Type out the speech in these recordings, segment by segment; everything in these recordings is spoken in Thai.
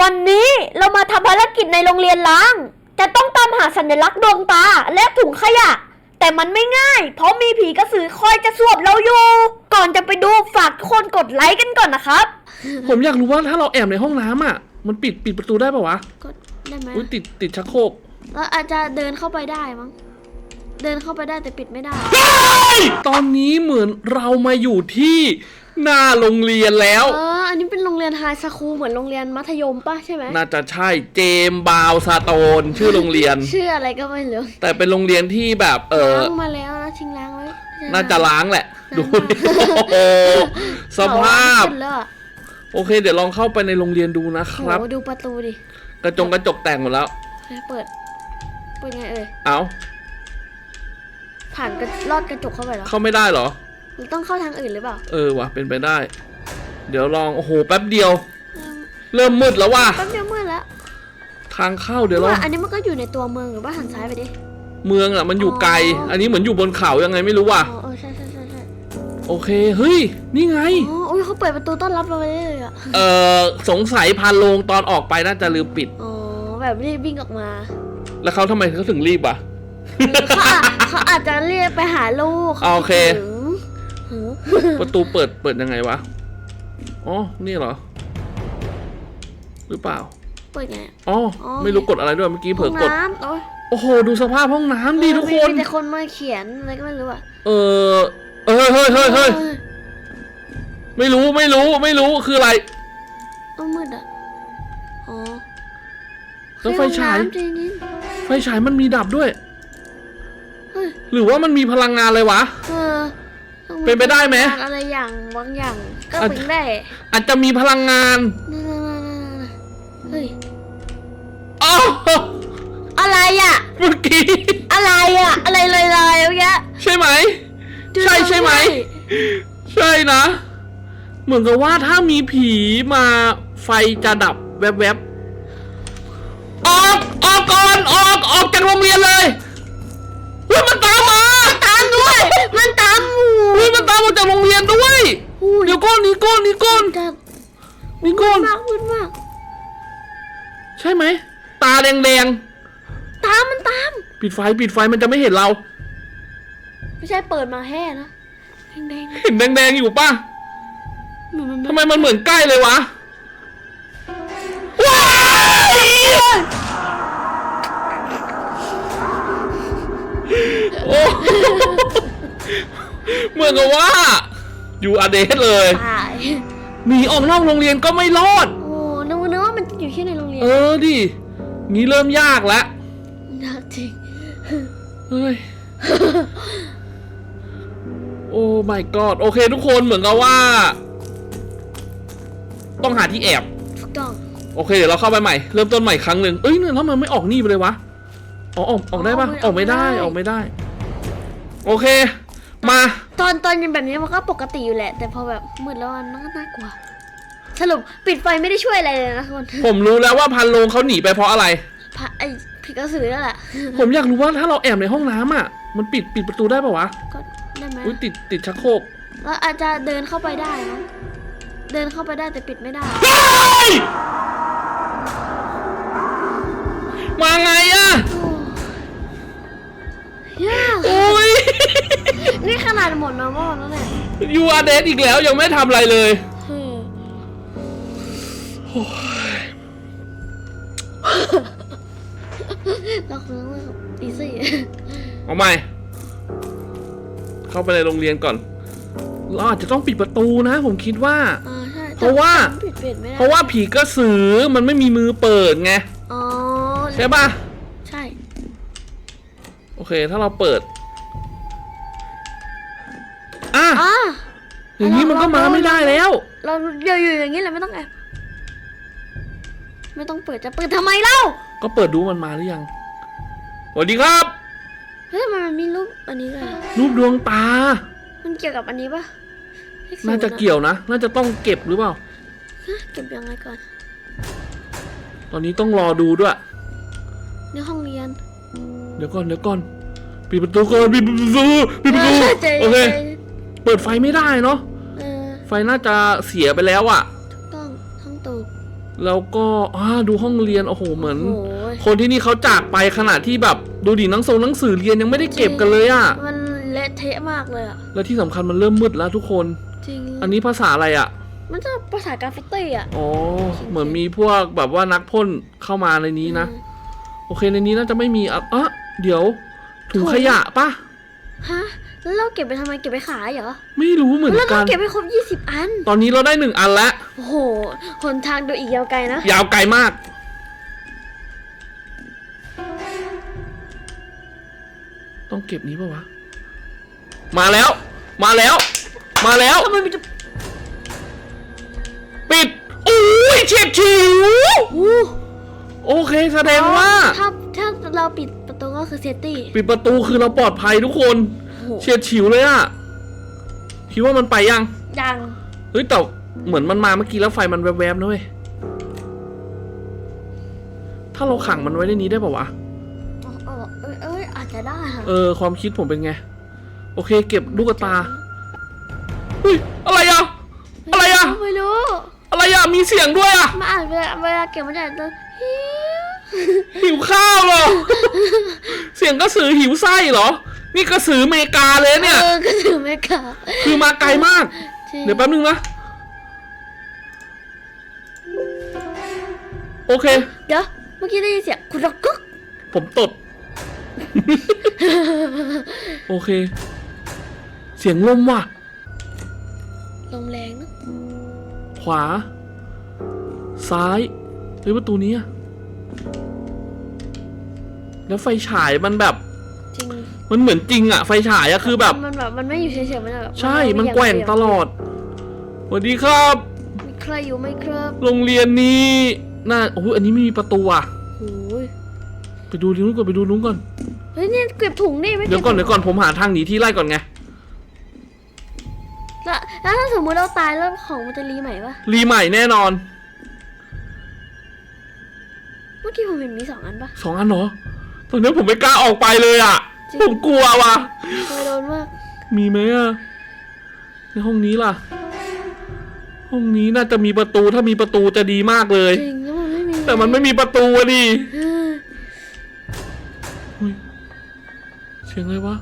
วันนี้เรามาทำภารกิจในโรงเรียนล้าง จะต้องตามหาสัญลักษณ์ดวงตาและถุงขยะ แต่มันไม่ง่าย เพราะมีผีกระสือคอยจะสวบเราอยู่ ก่อนจะไปดูฝากทุกคนกดไลค์กันก่อนนะครับ ผมอยากรู้ว่าถ้าเราแอบในห้องน้ำอะ มันปิดปิดประตูได้ปะวะก็ได้ไหมอุ้ยติดติดชักโครกแล้วอาจจะเดินเข้าไปได้มั้ง เดินเข้าไปได้แต่ปิดไม่ได้ ตอนนี้เหมือนเรามาอยู่ที่ หน้าโรงเรียนแล้ว เอออันนี้เป็นโรงเรียนไฮสคูลเหมือนโรงเรียนมัธยมป่ะใช่ไหมน่าจะใช่เจมส์บาวซาโตนชื่อโรงเรียน ชื่ออะไรก็ไม่รู้แต่เป็นโรงเรียนที่แบบเออล้างมาแล้วนะทิ้งล้างไว้น่าจะล้างแหละ ดูล้างมาโอ้โหสภาพขึ้นแล้วอะโอเค เดี๋ยวลองเข้าไปในโรงเรียนดูนะครับโหดูประตูดิ กระจงกระจกแตกหมดแล้วเฮ้ยเปิด เปิดไงเอ่ย เอาผ่านกระลอดกระจกเข้าไปเหรอเข้าไม่ได้เหรอหรือ ต้องเข้าทางอื่นหรือเปล่าเออว่ะเป็นไปได้ เดี๋ยวลองโอ้โหแป๊บเดียวเออเริ่มมืดแล้วว่ะแป๊บเดียวมืดแล้วทางเข้าเดี๋ยวลองว่าอันนี้มันก็อยู่ในตัวเมืองหรือว่าหันซ้ายไปดิ เมืองอะมันอยู่ไกลอ๋ออัอันนี้เหมือนอยู่บนเขายังไงไม่รู้ว่ะอ๋อเออใช่ใช่ใช่ใช่โอเคเฮ้ยนี่ไง อ๋ออุ้ยเขาเปิดประตูต้อนรับเราไปเลยอะเออสงสัยพานโลงตอนออกไปน่าจะลืมปิด อ๋อแบบรีบวิ่งออกมาแล้วเขาทำไมเขาถึงรีบอะ เขาอาจเขาอาจจะเรียกไปหาลูกโอเคถึงหู ประตูเปิดเปิดยังไงวะ อ๋อ นี่เหรอ หรือเปล่า เปิดไง อ๋ออ๋อไม่รู้กดอะไรด้วยเมื่อกี้เผลห้อองกดน้ำโอ้ยโอ้โห ดูสภาพห้องน้ำดีทุกคนมีแต่คนมาเขียนอะไรก็ไม่รู้อะ เออเออเฮ้ยเฮ้ยเฮ้ยไม่รู้ไม่รู้ไม่รู้คืออะไรเอามืดอะ อ๋อแล้วไฟฉายห้องน้ำใจเย็นไฟฉายมันมีดับด้วยเฮ้ยหรือว่ามันมีพลังงานอะไรวะ เออ ต้องเป็นไปได้ไหมอะไรอย่างบางอย่างก็อาจเป็นได้ อาจจะมีพลังงานนั่นๆๆๆเฮ้ยอ๋ออะไรอะเมื่อกี้อะไรอะ อะไรลอยๆเมื่อกี้ใช่ไหมดูใช่ใช่ไหมด้วยใช่นะ เหมือนกับว่าถ้ามีผีมาไฟจะดับแวบๆออกออกก่อนออกออกจากโรงเรียนเลยเฮ้ยมันตามมา ตามด้วย มันตามหมู เฮ้ยมันตามมาจากโรงเรียนด้วยอุ้ยเดี๋ยวก้อนนี้ก้อนนี้ก้อนจะนี่ก้อนมากมืดมาก ใช่ไหมตาแดงตามมันตาม ๆปิดไฟปิดไฟมันจะไม่เห็นเรา ไม่ใช่เปิดมาแห่นะแดงเห็นแดงๆอยู่ป่ะๆเหมือนมันทำไมมันเหมือนใกล้เลยวะว้ายโอ้ เหมือนกับว่าอยู่อเดสเลย ตายหนีออกนอกโรงเรียนก็ไม่รอด โอ้นึกว่านึกว่ามันอยู่ที่ในโรงเรียนเออดิงี้เริ่มยากแล้วยากจริง เฮ้ย โอ้ my god โอเค ทุกคนเหมือนกับว่า ต้องหาที่แอบ ถูกต้องโอเคเดี๋ยวเราเข้าไปใหม่ เริ่มต้นใหม่ครั้งหนึ่งเอ้ยเนี่ยแล้วมันไม่ออกนี่ไปเลยวะ อ๋อออกออกได้ปะออกไม่ได้ออกไม่ได้ โอเค มา ตอนตอนยังแบบนี้มันก็ปกติอยู่แหละ แต่พอแบบมืดแล้วมันก็น่ากลัว สรุปปิดไฟไม่ได้ช่วยอะไรเลยนะคนผมรู้แล้วว่าพันโลงเขาหนีไปเพราะอะไร พระไอผีกระสือนั่นแหละผมอยากรู้ว่าถ้าเราแอบในห้องน้ำอะ มันปิดปิดประตูได้ปะวะ ก็ได้ไหมอุ้ยติดติดชักโครกแล้วอาจจะเดินเข้าไปได้มั้งเดินเข้าไปได้แต่ปิดไม่ได้ เฮ้ยมาไงอะโอ้ยาก โอ้ย นี่ขนาดหมดนะว่าแล้วเนี่ยยูอาเดสอีกแล้วยังไม่ทำอะไรเลยเออเราคือว่าอีซี่เอาใหม่ เข้าไปในโรงเรียนก่อน เราอาจจะต้องปิดประตูนะ ผมคิดว่าอ่าใช่เพราะว่า แต่ปิดปิดไม่ได้เพราะว่าผีกระสือมันไม่มีมือเปิดไง อ๋อใช่ป่ะใช่ โอเค ถ้าเราเปิด อย่างนี้มันก็มาไม่ได้แล้ว เราเดี๋ยวอยู่อย่างนี้แหละไม่ต้องแอบไม่ต้องเปิดจะเปิดทำไมเล่า ก็เปิดดูมันมาหรือยังสวัสดีครับ เฮ้ยมันมีรูปอันนี้เลยอะรูปดวงตา มันเกี่ยวกับอันนี้ปะเลขศูน่าจะอเกี่ยวนะ น่าจะต้องเก็บหรือเปล่าฮะเก็บยังไงก่อน ตอนนี้ต้องรอดูด้วย ในห้องเรียน เดี๋ยวก่อนเดี๋ยวก่อน ปิดประตูก่อนปิดประตูปิดประตูใจโอเคใจเปิดไฟไม่ได้เนาะเออ ไฟน่าจะเสียไปแล้วอะถูกต้องทั้งตูกแล้วก็อ่าดูห้องเรียนโอ้โหเหมือน โอ้ยคนที่นี่เขาจากไปขณะที่แบบดูดิหนังทรงหนังสือเรียนยังไม่ได้เก็บกันเลยอะมันเละเทะมากเลยอะ และที่สำคัญมันเริ่มมืดแล้วทุกคน จริง อันนี้ภาษาอะไรอะมันจะภาษากราฟฟิตี้อะอ๋อเหมือนมีพวกแบบว่านักพ่นเข้ามาในนี้นะโอเคในนี้น่าจะไม่มีอะอะเดี๋ยวถุงขยะปะฮะ แล้วเราเก็บไปทำไมเก็บไปขายเหรอไม่รู้เหมือนแล้วกัเรานเก็บไปครบ20อัน ตอนนี้เราได้หนึ่งอันแล้วโอ้โหหนทางดูอีกยาวไกลนะ ยาวไกลมาก ต้องเก็บนี้ปะวะ มาแล้ว มาแล้ว มาแล้วทำไมมันจะปิดอุ้ยเฉียดฉิวอู้โอเคแสดงว่า ถ้าถ้าเราปิดประตูก็คือเซฟตี้ ปิดประตูคือเราปลอดภัยทุกคนโอ้โหเฉียดฉิวเลยอะคิดว่ามันไปยัง ยังเฮ้ยแต่เหมือนมันมาเมื่อกี้แล้วไฟมันแวบๆนะเว้ย ถ้าเราขังมันไว้ในนี้ได้ป่าวะอ๋ออ๋อเอ้ยเอ้ยอาจจะได้ค่ะเออ ความคิดผมเป็นไง โอเค เก็บลูกตา เฮ้ย อะไรอะอะไรอะไม่รู้ อะไรอะมีเสียงด้วยอะมาอ่านเวลาเวลาเก็บมันจะอ่านตัวฮิวหิวข้าวเหรอ เสียงกระสือหิวไส้เหรอ นี่กระสืออเมริกาเลยเนี่ย เออก็ถือไม่กล้าคือมาไกลมาก จริงเดี๋ยวแป๊บนึงนะ โอเค เดี๋ยวเมื่อกี้ได้ยินเสียงกุกกุ๊กผมตด โอเค เสียงลมว่ะ ลมแรงนะขวา ซ้ายเฮ้ยประตูนี้อะแล้วไฟฉายมันแบบจริง มันเหมือนจริงอะไฟฉายอะคือแบบ มันแบบมันไม่อยู่เฉยๆมันแบบใช่นมันเวียแกว่งตลอดสวัสดีครับมีใครอยู่ไหมครับ โรงเรียนนี้น่าโอ้ยอันนี้ไม่มีประตูอะโอ้ยไปดูนู้นก่อนไปดูนู้นก่อนเฮ้ยเนี่ยเก็บถุงนี่ไม่เดี๋ยวก่อนเดี๋ยวก่อนผมหาทางหนีที่ไล่ก่อนไงแล้วแล้วถ้าสมมติเราตายแล้วของมันจะรีใหม่ปะรีใหม่แน่นอน เมื่อกี้ผมเห็นมีสองอันปะสองอันเหรอตอนนี้ผมไม่กล้าออกไปเลยอะ จริง ผมกลัวว่ะ เคยโดนมากมีไหมอะในห้องนี้ล่ะ ห้องนี้น่าจะมีประตูถ้ามีประตูจะดีมากเลย จริงแล้วมันไม่มีแต่มันไม่มีประตูอะดิเอออุ๊ยเสียงอะไรวะ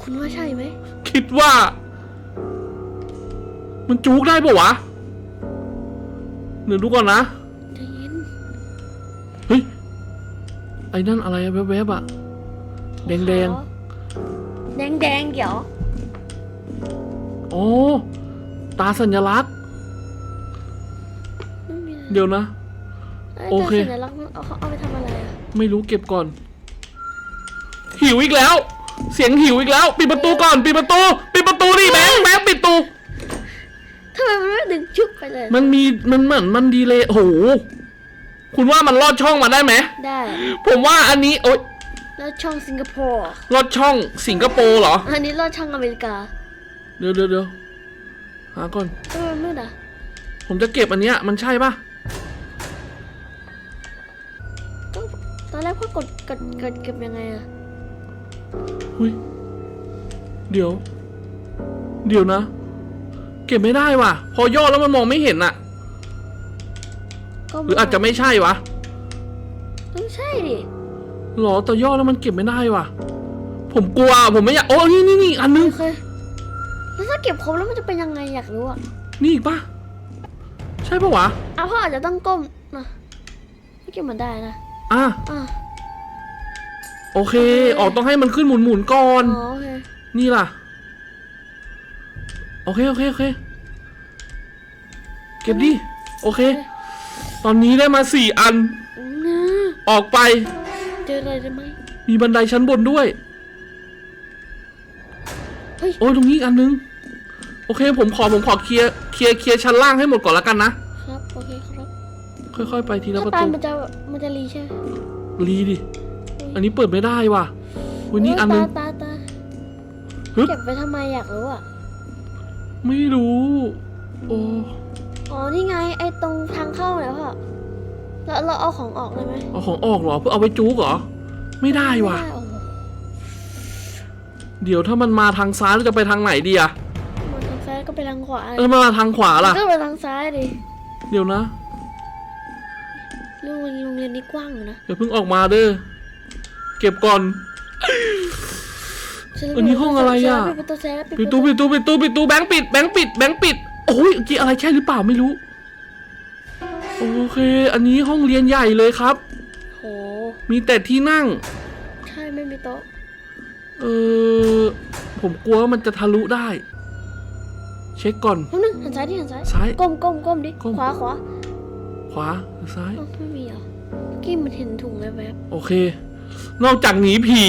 คุณว่าใช่ไหมคิดว่า มันจุกได้ปะวะเดี๋ยวดูก่อนนะ ใจเย็น เฮ้ย ไอ้นั่นอะไรอะแวบๆอะ แดงแดงแดงแดงๆเดี๋ยวๆอ๋อตาสัญลักษณ์ไม่มีอะไรเดี๋ยวนะไอ้โอเคแต่สัญลักษณ์มันเอาเขาเอาไปทำอะไรอะไม่รู้เก็บก่อน หิวอีกแล้ว เสียงหิวอีกแล้ว ปิดประตูก่อน ปิดประตู ปิดประตูดิแบงค์แบงค์ปิดประตูทำไมมันไม่ดึงชุบไปเลย มันมีมันเหมือนมันดีเลยโอ้โห คุณว่ามันลอดช่องมาได้ไหม ได้ ผมว่าอันนี้โอ๊ย แล้วช่องสิงคโปร์ ลอดช่องสิงคโปร์เหรอ อันนี้ลอดช่องอเมริกาเดี๋ยวเดี๋ยวเดี๋ยวหาก่อน ทำไมมันมืดอะผมจะเก็บอันเนี้ยมันใช่ปะก็ตอนแรกพ่อกดกดกดเก็บยังไงอะ หุยเดี๋ยว เดี๋ยวนะ เก็บไม่ได้ว่ะ พอย่อแล้วมันมองไม่เห็นอะก็หรืออาจจะไม่ใช่วะ ต้องใช่ดิ หรอแต่ย่อแล้วมันเก็บไม่ได้ว่ะ ผมกลัวผมไม่อยากโอ้นี่นี่นี่อันนึง โอเคแล้วถ้าเก็บครบแล้วมันจะเป็นยังไงอยากรู้อะนี่อีกปะใช่ปะวะ อะพ่ออาจจะต้องก้มนะไม่เก็บมันได้นะอะ อะ โอเค ออกต้องให้มันขึ้นหมุนหมุนๆก่อน อ๋อโอเคนี่ล่ะ โอเค โอเค โอเค เก็บดิ โอเค ตอนนี้ได้มาสี่อัน อืมออกไป เจออะไรได้ไหมมีบันไดชั้นบนด้วย เฮ้ย โอ้ยตรงนี้อีกอันนึง โอเค ผมขอผมขอเคลียร์เคลียร์เคลียร์ชั้นล่างให้หมดก่อนละกันนะ ครับ โอเคครับค่อย ๆ ไปทีละถ้าประตายตูมันจะมันจะรีใช่ไหมรีดิ อันนี้เปิดไม่ได้ว่ะวันนี้อันนึง ตาตาตาฮึบ เก็บไปทำไมอยากรู้อะ ไม่รู้ โอ้ อ๋อ นี่ไง ไอ้ตรงทางเข้าเนี่ยพ่อ เราเราเอาของออกเลยไหมเอาของออกเหรอเพื่อเอาไปจุกเหรอ ไม่ได้ว่ะ ม่โอ้โหเดี๋ยวถ้ามันมาทางซ้ายเราจะไปทางไหนดีอะมันทางซ้ายก็ไปทางขวาแล้วมันมาทางขวาล่ะ ก็ไปทางซ้ายดิเดี๋ยวนะโรงเรียนโรงเรียนนี้กว้างอยู่นะอย่าเพิ่งออกมาเด้อเก็บก่อนอันนี้ห้องอะไรอะ ปิดประตูแซะปิดตู้ปิดตู้ปิดตู้ปิดตู้แบงค์ปิดแบงค์ปิดแบงค์ปิดโอ้ยเมื่อกี้อะไรใช่หรือเปล่าไม่รู้ โอเค อันนี้ห้องเรียนใหญ่เลยครับ โห มีแต่ที่นั่ง ใช่ไม่มีโต๊ะ เออ ผมกลัวว่ามันจะทะลุได้ เช็คก่อน แป๊บนึงหันซ้ายดิหันซ้ายซ้ายก้มก้มก้มดิ ก้ม ขวาขวาขวาหรือซ้ายอ้าวไม่มีเหรอเมื่อกี้มันเห็นถุงแวบโอเค นอกจากหนีผี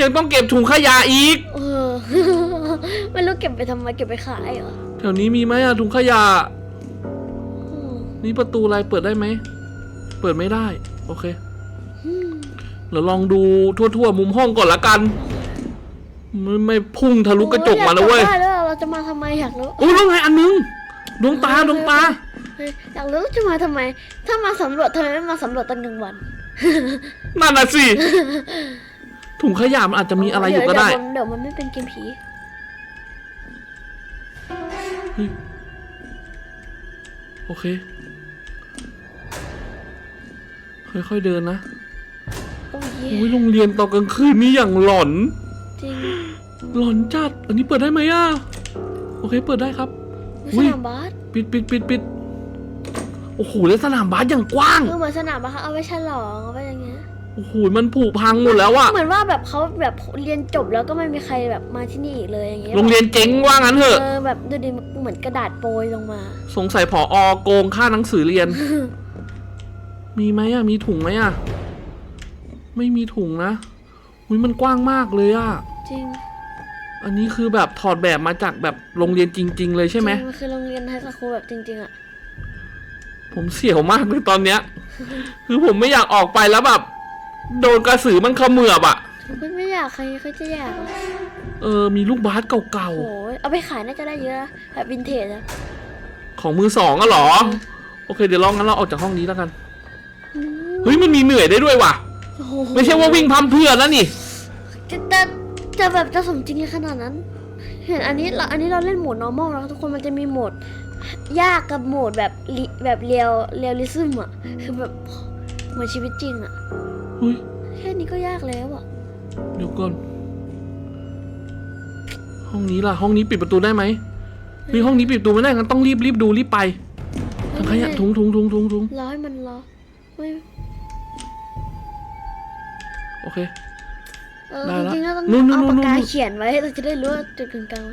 ยังต้องเก็บถุงขยะอีก ๆเออ ไม่รู้เก็บไปทำไมเก็บไปขายเหรอ แถวนี้มีไหมอะถุงขยะอืม นี่ประตูอะไรเปิดได้ไหม เปิดไม่ได้ โอเคอืมเดี๋ยวลองดูทั่วๆ มุมห้องก่อนละกัน ไม่ไม่พุ่งทะลุกระจกมานะเว้ยโอ้อยากกลับบ้านแล้วเราจะมาทำไมอยากรู้โอ้ยแล้วไงอันนึง ดวงตาดวงตาเฮ้ยอยากรู้ว่าจะมาทำไม ถ้ามาสำรวจทำไมไม่มาสำรวจตอนกลางวันนั่นน่ะสิถุงขยะมันอาจจะมีอะไรอยู่ก็ได้เวมันเดี๋ยวมันไม่เป็นเกมผีเฮ้ยโอเค ค่อยๆเดินนะโอ้ยโอ้ยโรงเรียนตอนกลางคืนนี่อย่างหลอน จริงหลอนจัด อันนี้เปิดได้ไหมอะ โอเค เปิดได้ครับมีอุ๊สยนามบาสปิดปิดปิดปิดโอ้โหแล้วสนามบาสอย่างกว้างคือเหมือนสนามบาสเขาเอาไว้ฉลองเอาไว้อย่างเงี้ยโอ้โหมันผุพังหมดแล้วอะเหมือนว่าแบบเขาแบบเรียนจบแล้วก็ไม่มีใครแบบมาที่นี่อีกเลยอย่างเงี้ยโรงเรียนเจ๊งว่างั้นเถอะเออแบบดูดิมันเหมือนกระดาษโปรยลงมา สงสัยผออโกงค่าหนังสือเรียน มีไหมอะมีถุงไหมอะไม่มีถุงนะอุ้ยมันกว้างมากเลยอะจริง อันนี้คือแบบถอดแบบมาจากแบบโรงเรียนจริง ๆ เลยใช่ไหมจริงมันคือโรงเรียนไฮสคูลแบบจริง ๆ อะ ผมเสียวมากเลยตอนเนี้ย คือผมไม่อยากออกไปแล้วแบบ โดนกระสือมันเขมือบอะไม่ไม่อยากใครใครจะอยากอะเออ มีลูกบาสเก่าโอ้ยเอาไปขายน่าจะได้เยอะนะแบบวินเทจอะ ๆ ของมือสองอะเหรอ โอเค เดี๋ยวลองงั้นเราออกจากห้องนี้แล้วกัน เฮ้ยมันมีเหนื่อยได้ด้วยว่ะ โอ้โหไม่ใช่ว่าวิ่งพัมเพรื่อแล้วนี่ จะจะจะแบบจะสมจริงขนาดนั้น เห็นอันนี้เราอันนี้เราเล่นโหมด normal แล้วทุกคนมันจะมีโหมด ยากกับโหมดแบบลิแบบเรียวเรียลลิซึมอะคือแบบเหมือนชีวิตจริงอะเฮ้ย แค่นี้ก็ยากแล้วอะเดี๋ยวก่อน ห้องนี้ล่ะ ห้องนี้ปิดประตูได้ไหมเฮ้ยห้องนี้ปิดประตูไม่ได้งั้นต้องรีบรีบดูรีบไปถังขยะถุงถุงถุงถุงถุงรอให้มันรอไม่ โอเค เออได้จละริงๆเราต้องนู่นนู่นเอาปากนู่นกานู่นเขียนไว้เราจะได้รู้ว่าจุดกึ่งกลาง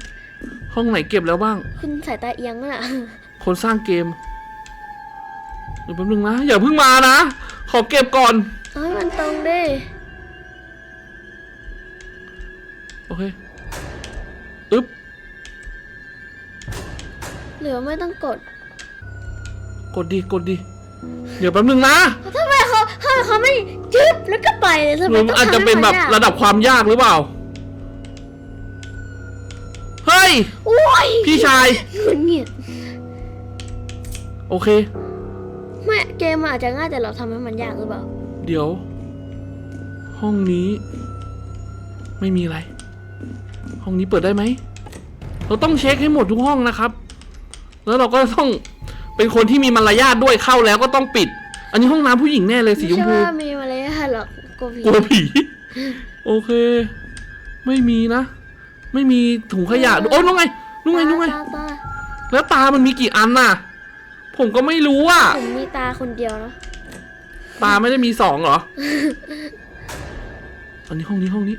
ห้องไหนเก็บแล้วบ้างขึ้นสายตาเอียงนั่นน่ะ คนสร้างเกมเดี๋ยวแป๊บนึงนะ อย่าเพิ่งมานะ ขอเก็บก่อน เอาให้มันตรงดิโอเค อึ๊บ หรือว่าไม่ต้องกด กดดี กดดี เดี๋ยวแป๊บนึงนะทำไมเขาทำไมเขาไม่จึ๊บแล้วก็ไปเลยทำหไมรือต้มัอนงอาจจะทำให้เป็นแบบมัยากระดับความยากหรือเปล่า เฮ้ย โอ้ยพี่ชายหงุดหงิดโอเค ไม่เกมมันอาจจะง่ายแต่เราทำให้มันยากหรือเปล่า เดี๋ยว ห้องนี้ ไม่มีอะไร ห้องนี้เปิดได้ไหม เราต้องเช็คให้หมดทุกห้องนะครับ แล้วเราก็ต้อง เป็นคนที่มีมารยาทด้วยเข้าแล้วก็ต้องปิด อันนี้ห้องน้ำผู้หญิงแน่เลยสีชมไม่พูใช่ว่ามีมารยาทหรอกกลัวผีกลัวผี โอเค ไม่มีนะ ไม่มีถุงขยะด้วยโอ้ยนู่นไงนู่นไงนู่นไง ตาตาแล้วตามันมีกี่อันน่ะ ผมก็ไม่รู้อะผมมีตาคนเดียวนะตาไม่ได้มีสองเหรอ อันนี้ห้องนี้ห้องนี้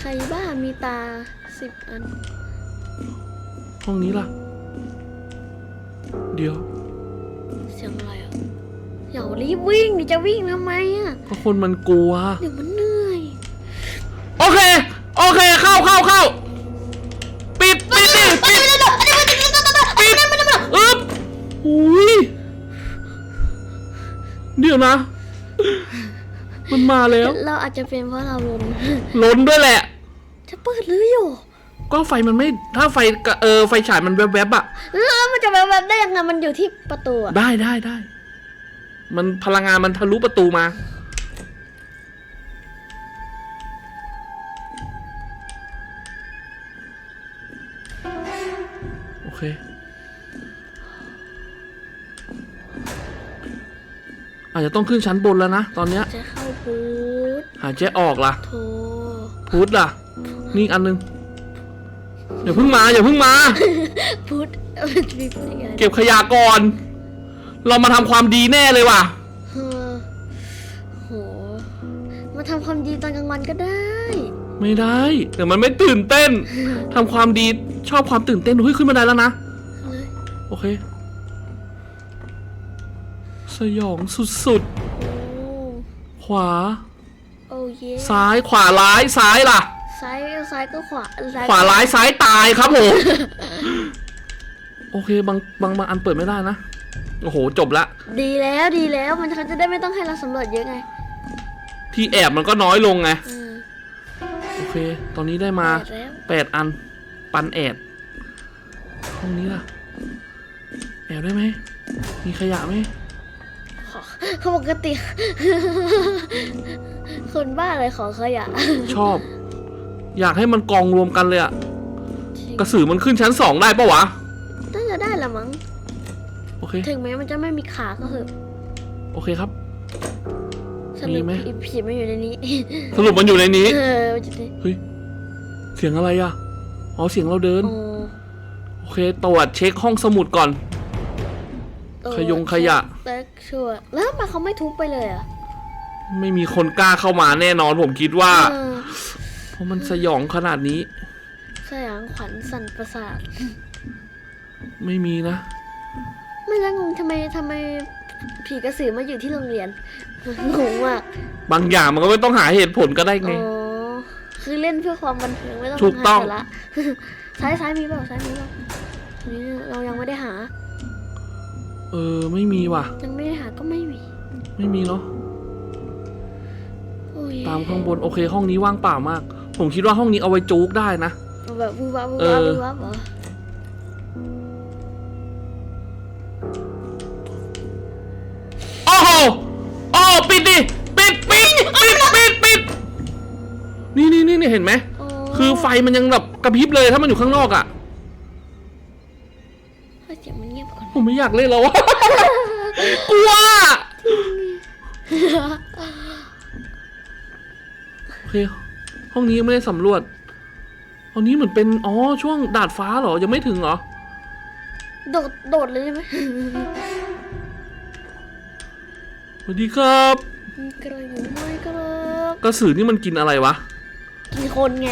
ใครบ้ามีตาสิบอัน ห้องนี้ล่ะ เดี๋ยว เสียงอะไรอะอย่ารีบวิ่งดิจะวิ่งทำไมอะก็คนมันกลัว เดี๋ยวมันเหนื่อย โอเค โอเค เข้าเข้าเข้าปิดปิดดิปิดปิดอึ๊บอุ้ยเดี๋ยวนะ มันมาแล้ว เราอาจจะเป็นเพราะเราลนล้นด้วยแหละ จะเปิดหรืออยู่ ก็ไฟมันไม่ถ้าไฟกะเออไฟฉายมันแวบๆอะแล้วมันจะแบบได้ยังไงมันอยู่ที่ประตูอะได้ได้ได้ มันพลังงานมันทะลุประตูมา โอเค อาจจะต้องขึ้นชั้นบนแล้วนะ ตอนเนี้ย จะเข้าบูธหายใจออกล่ะโทรพุทธล่ะ นี่อีกอันนึง อย่าเพิ่งมาอย่าเพิ่งมา พุธมันจะมีพุธอีกอันเก็บขยะก่อน เรามาทำความดีแน่เลยว่ะ เออโห มาทำความดีตอนกลางวันก็ได้ ไม่ได้แต่มันไม่ตื่นเต้นทำความดีชอบความตื่นเต้นเฮ้ยขึ้นมาได้แล้วนะ เลยโอเค สยองสุดโอ้ ๆ ขวา โอ้เย่ซ้ายขวาร้ายซ้ายล่ะ ซ้ายซ้ายก็ขวาซ้ายขวาร้ายซ้ายตายครับผม โอเคบางบางบางอันเปิดไม่ได้นะ โอ้โห จบละ ดีแล้วดีแล้วมันเขาจะได้ไม่ต้องให้เราสำรวจเยอะไง ที่แอบมันก็น้อยลงไงเออโอเค ตอนนี้ได้มาแปดแล้วแปดอัน ปันแอดห้องนี้ล่ะ แอบได้ไหม มีขยะไหม ขอเขาปกติ คนบ้าอะไรขอขยะ ชอบ อยากให้มันกองรวมกันเลยอะกระสือมันขึ้นชั้นสองได้ปะวะ น่าจะได้ละมั้ง โอเค ถึงแม้มันจะไม่มีขาก็เถอะโอเคครับสรุปมีไหม อีผีมันอยู่ในนี้ สรุปมันอยู่ในนี้ เออมันจะได้เฮ้ยเสียงอะไรอะอ๋อเสียงเราเดิน โอ้โอเคตรวจเช็คห้องสมุดก่อน เออขยงขยะ แบ็คชัวร์แล้วทำไมเขาไม่ทุบไปเลยอะไม่มีคนกล้าเข้ามาแน่นอนผมคิดว่า เออเพ ราะมันสยองขนาดนี้ สยองขวัญสั่นประสาท ไม่มีนะ ไม่แล้วงงทำไมทำไมผีกระสือมาอยู่ที่โรงเรียน งงมาก บางอย่างมันก็ไม่ต้องหาเหตุผลก็ได้ไง อ๋อ คือเล่นเพื่อความบันเทิงไม่ต้องถูกต้อง หาสาระซ้ายซ้ายมีเปล่าซ้ายมีเปล่าอันนี้เรายังไม่ได้หา เออ ไม่มีว่ะ ยังไม่ได้หาก็ไม่มีไม่มีเนาะ โอ้ยตามข้างบน โอเค ห้องนี้ว่างเปล่ามาก ผมคิดว่าห้องนี้เอาไว้จูกได้นะ แบบวูวับวูเอวับอวูวับเหรอโอ้โหโอ้ปิดดิ ปิดปิดปิดปิดปิดนี่นี่นี่นี่เห็นไหม โคือไฟมันยังแบบกระพริบเลยถ้ามันอยู่ข้างนอกอะ่ะเฮ้ยเสียงมันเงียบก่อนผมไม่อยากเล่นแล้วอะ กลัวโอเค ห้องนี้ยังไม่ได้สำรวจห้องนี้เหมือนเป็น อ๋อ ช่วงดาดฟ้าเหรอ ยังไม่ถึงเหรอ โดด โดดเลยใช่ไหมสวัสดีครับกระอยู่ไหมครับกระสือนี่มันกินอะไรวะ กินคนไง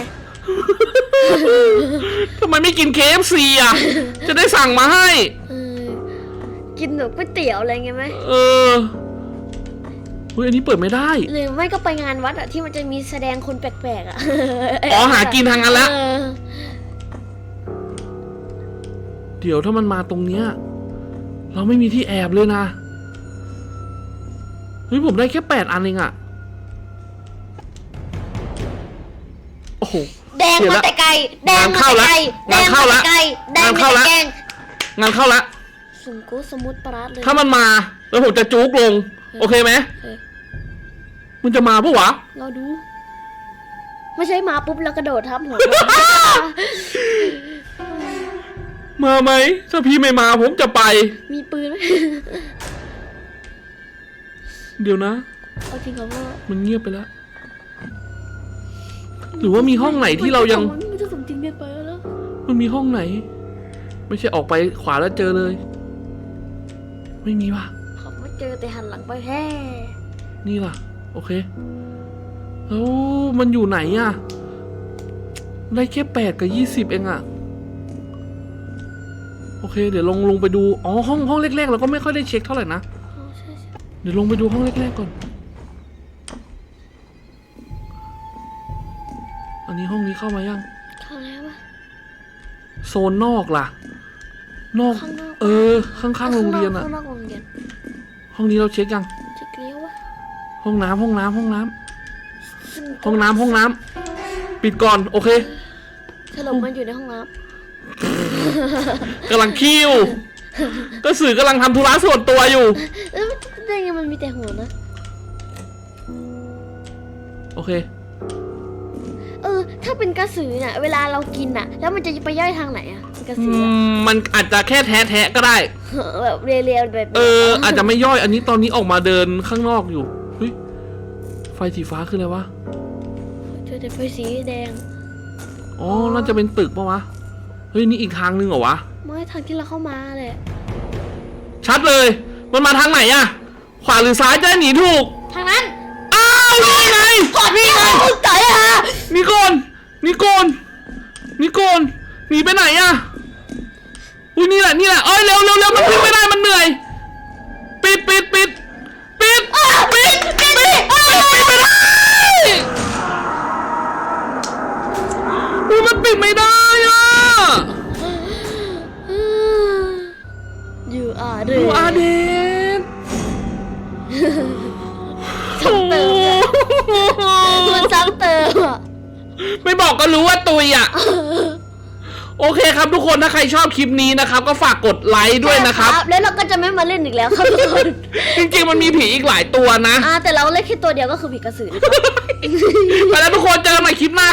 ทำไมไม่กิน KFC อะ จะได้สั่งมาให้ เออ กินแบบก๋วยเตี๋ยวอะไรเงี้ยไหม เออ เฮ้ยอันนี้เปิดไม่ได้ หรือไม่ก็ไปงานวัดอะที่มันจะมีแสดงคนแปลกๆอะอ๋อหากินทางนั้นละ เออเดี๋ยวถ้ามันมาตรงเนี้ย เราไม่มีที่แอบเลยนะ เฮ้ย ผมได้แค่แปดอันเองอะโอ้โห แดงเดี๋ยวมาละแต่ไกลแดงงานมาเข้าแต่ละไกลแดงานงเข้ามาละแต่ไกลแดงงานมาเข้าแต่ละแกงงานเข้าละสุ่มกูสมุดปราดเลย ถ้ามันมา แล้วผมจะจุกลง โอเคไหมเออ มันจะมาปะวะ เราดู ไม่ใช่มาปุ๊บแล้วกระโดดทับหัวมาไหม ถ้าพี่ไม่มาผมจะไป มีปืนไหมเดี๋ยวนะ เอาจริงเหรอว่ามันเงียบไปแล้ว หรือว่ามีห้องไหนที่เรายัง มันจะสมจริงเกินไปแล้วมันมีห้องไหน ไม่ใช่ออกไปขวาแล้วเจอเลย ไม่มีว่ะเขาไม่เจอแต่หันหลังไปแท้นี่ล่ะ โอเคแล้วมันอยู่ไหนอะได้แค่แปดกับยี่สิบเองอะโอเค เดี๋ยวลงลงไปดู อ๋อ ห้องห้องแรกๆเราก็ไม่ค่อยได้เช็คเท่าไหร่นะอ๋อใช่ใช่เดี๋ยวลงไปดูห้องแรกๆก่อน อันนี้ห้องนี้เข้ามายังเข้าแล้ววะโซนนอกล่ะนอกข้างนอก เออ ข้างๆโรงเรียนอะข้างนอกโรงเรียนห้องนี้เราเช็คยังจะเลี้ยววะ ห้องน้ำห้องน้ำห้องน้ำห้องน้ำห้องน้ำปิดก่อน โอเคสรุปมันอยู่ในห้องน้กำลังคิวก็สื่อกำลังทำธุระส่วนตัวอยู่ำเออได้ไงมันมีแต่หัวนะ โอเค เออ ถ้าเป็นกระสือเนี่ยเวลาเรากินอะแล้วมันจะไปย่อยทางไหนอะกระอืสือมมันอาจจะแค่แท้แท้ๆก็ได้ แบบเรียวๆแบบเออ อาจจะไม่ย่อยอันนี้ตอนนี้ออกมาเดินข้างนอกอยู่เฮ้ย ไฟสีฟ้าคืออะไรวะ เจอแต่ไฟสีแดง อ๋อ น่าจะเป็นตึกปะวะ เฮ้ย นี่อีกทางนึงเหรอวะ ไม่ทางที่เราเข้ามาเลยชัดเลย มันมาทางไหนอะขวาหรือซ้ายจะได้หนีถูก ทางนั้น อ้าว นี่ไงนี่ไงคุณใจอะนี่ก่อนนี่ก่อนนี่ก่อนหนีไปไหนอะอุ้ยนี่แหละ นี่แหละ เอ้ย เร็วเร็วเร็วมันขึ้นไม่ได้ มันเหนื่อย ถ้าใครชอบคลิปนี้นะครับ ก็ฝากกดไลค์ด้วยนะครับ แล้วเราก็จะไม่มาเล่นอีกแล้วครับทุกคนจริงๆมันมีผีอีกหลายตัวนะ อ่าแต่เราเล่นแค่ตัวเดียวก็คือผีกระสือไปแล้วทุกคนเจอกันใหม่คลิปหน้า